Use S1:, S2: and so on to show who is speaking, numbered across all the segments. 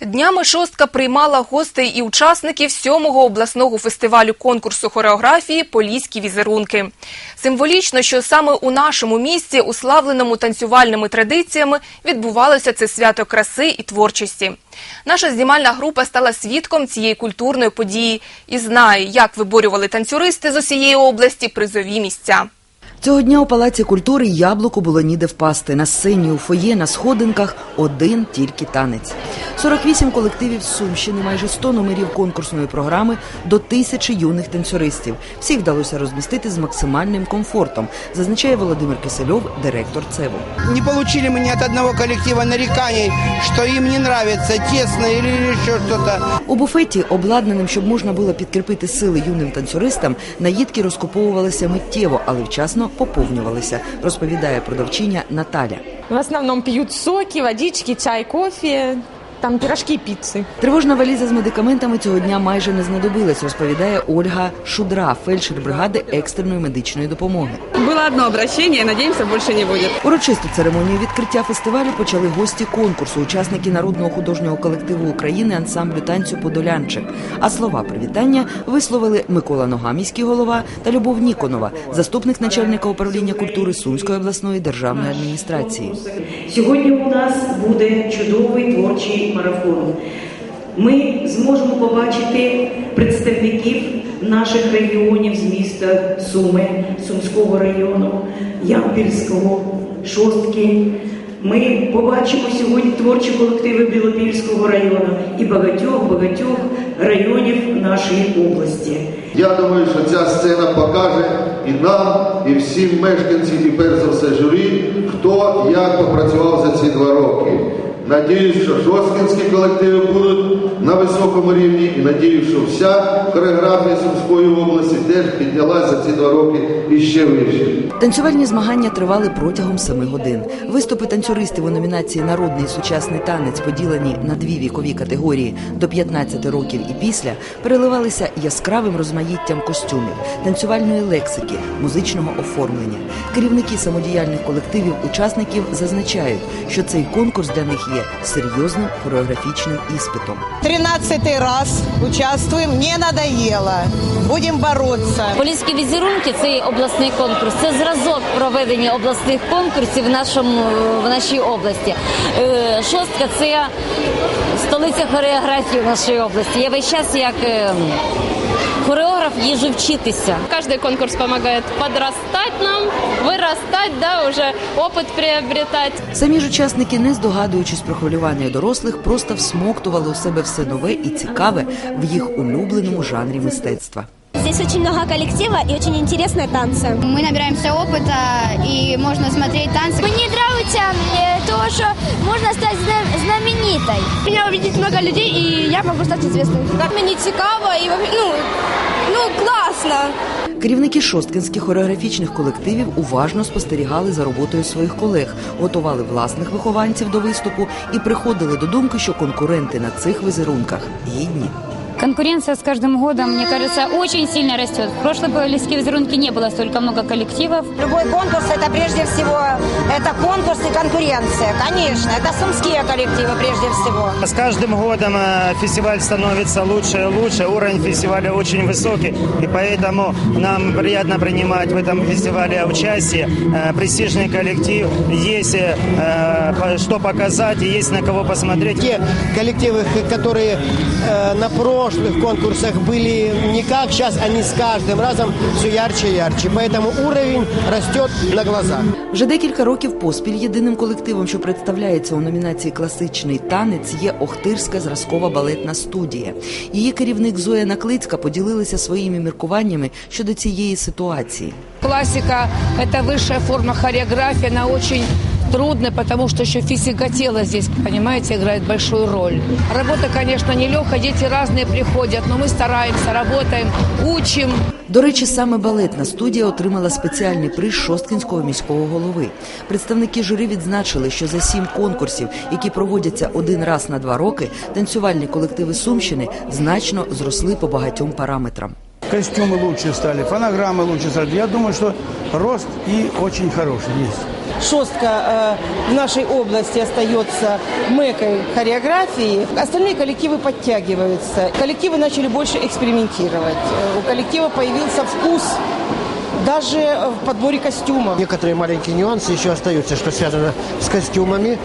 S1: Днями шостка приймала гостей і учасників сьомого обласного фестивалю конкурсу хореографії Поліські візерунки. Символічно, що саме у нашому місті, уславленому танцювальними традиціями, відбувалося це свято краси і творчості. Наша знімальна група стала свідком цієї культурної події і знає, як виборювали танцюристи з усієї області призові місця.
S2: Цього дня у Палаці культури яблуку було ніде впасти. На сцені у фоє, на сходинках один тільки танець. 48 колективів з Сумщини, майже 100 номерів конкурсної програми до тисячі юних танцюристів. Всіх вдалося розмістити з максимальним комфортом, зазначає Володимир Кисельов, директор ЦЕВу.
S3: Не получили мы ни от одного коллектива нареканий, что им не нравится, тесно или еще что-то.
S2: У буфеті, обладнаним, щоб можна було підкріпити сили юним танцюристам, наїдки розкуповувалися миттєво, але вчасно поповнювалися, розповідає продавчиня Наталя.
S4: В основному п'ють соки, водички, чай, кофе, там пирожки, пиццы.
S2: Тривожна валіза з медикаментами цього дня майже не знадобилась, розповідає Ольга Шудра, фельдшер бригади екстреної медичної допомоги.
S5: Было одно обращение, надеемся, больше не будет.
S2: Урочисту церемонію відкриття фестивалю почали гості конкурсу, учасники народного художнього колективу України ансамблю танцю Подолянчик. А слова привітання висловили Микола Нога, міський голова, та Любов Ніконова, заступник начальника управління культури Сумської обласної державної адміністрації.
S6: Сьогодні у нас буде чудовий творчий марафон. Ми зможемо побачити представників наших регіонів з міста Суми, Сумського району, Ямпільського, Шостки. Ми побачимо сьогодні творчі колективи Білопільського району і багатьох-багатьох районів нашої області.
S7: Я думаю, що ця сцена покаже і нам, і всім мешканцям, і перш за все журі, хто як попрацював за ці два роки. Надіюсь, що шосткінські колективи будуть на високому рівні і надіюсь, що вся хореографія Сумської області теж піднялася за ці два роки і ще вище.
S2: Танцювальні змагання тривали протягом семи годин. Виступи танцюристів у номінації Народний сучасний танець, поділені на дві вікові категорії до 15 років і після, переливалися яскравим розмаїттям костюмів, танцювальної лексики, музичного оформлення. Керівники самодіяльних колективів учасників зазначають, що цей конкурс для них є серйозним хореографічним іспитом.
S8: 13 раз участвуем, не надоело. Будем бороться.
S9: Поліські візерунки це обласний конкурс. Це зразок проведення обласних конкурсів в нашому в нашій області. Е, Шостка це столиця хореографії в нашій області. Я весь час як е, хореограф їжу вчитися.
S10: Каждый конкурс помогает подрастать нам, вырастать, да, уже опыт приобретать.
S2: Самі ж учасники, не здогадуючись про хвилювання дорослих, просто всмоктували у себе все нове і цікаве в їх улюбленому жанрі мистецтва.
S11: Здесь очень много коллектива и очень интересные танцы.
S12: Мы набираемся опыта и можно смотреть танцы.
S11: Мне нравится э, то, что можно стать зна- знаменитой.
S10: Меня увидит много людей, и я могу стать известной. Мені цікаво і ну, ну класно.
S2: Керівники шосткинських хореографічних колективів уважно спостерігали за роботою своїх колег, готували власних вихованців до виступу і приходили до думки, що конкуренти на цих візерунках гідні.
S12: Конкуренция с каждым годом, мне кажется, очень сильно растет. В прошлой Полиське визерунке не было столько много коллективов.
S8: Любой конкурс это прежде всего это конкурс и конкуренция. Конечно, это сумские коллективы прежде всего.
S13: С каждым годом э, фестиваль становится лучше и лучше, уровень фестиваля очень высокий, и поэтому нам приятно принимать в этом фестивале участие. Э, Престижный коллектив, есть э, что показать и есть на кого посмотреть.
S3: Те коллективы, которые э, на прошлых конкурсах были не как сейчас, они с каждым разом все ярче и ярче. Поэтому уровень растет на глазах.
S2: Вже декілька років поспіль єдиним колективом, що представляється у номінації Класичний танець, є Охтирська зразкова балетна студія. Її керівник Зоя Наклицька поділилася своїми міркуваннями щодо цієї ситуації.
S4: Классика – это высшая форма хореографии, она очень трудная, потому что еще физика тела здесь, понимаете, играет большую роль. Работа, конечно, нелегкая, дети разные приходят, но мы стараемся, работаем, учим.
S2: До речі, саме балетна студія отримала спеціальний приз Шосткінського міського голови. Представники журі відзначили, що за сім конкурсів, які проводяться один раз на два роки, танцювальні колективи Сумщини значно зросли по багатьом параметрам.
S14: Костюмы лучше стали, фонограммы лучше стали. Я думаю, что рост и очень хороший есть. шостка э, в нашей области остается мекой хореографии, остальные коллективы подтягиваются. Коллективы начали больше экспериментировать. Э, У коллектива появился вкус даже в подборе костюмов.
S3: Некоторые маленькие нюансы еще остаются, что связано с костюмами,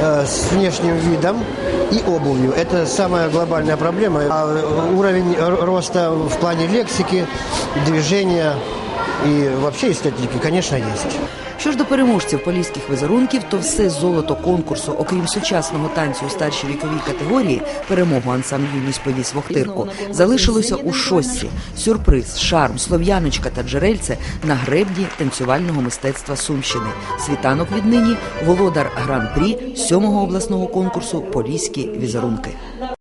S3: э, с внешним видом и обувью. Это самая глобальная проблема. А э, уровень роста в плане лексики, движения и вообще эстетики, конечно, есть.
S2: Що ж до переможців поліських візерунків, то все золото конкурсу, окрім сучасного танцю у старшій віковій категорії, перемогу ансамбль юність повіс Вохтирку, залишилося у шостці. Сюрприз, шарм, слов'яночка та джерельце на гребні танцювального мистецтва Сумщини. Світанок віднині володар гран-прі сьомого обласного конкурсу Поліські візерунки.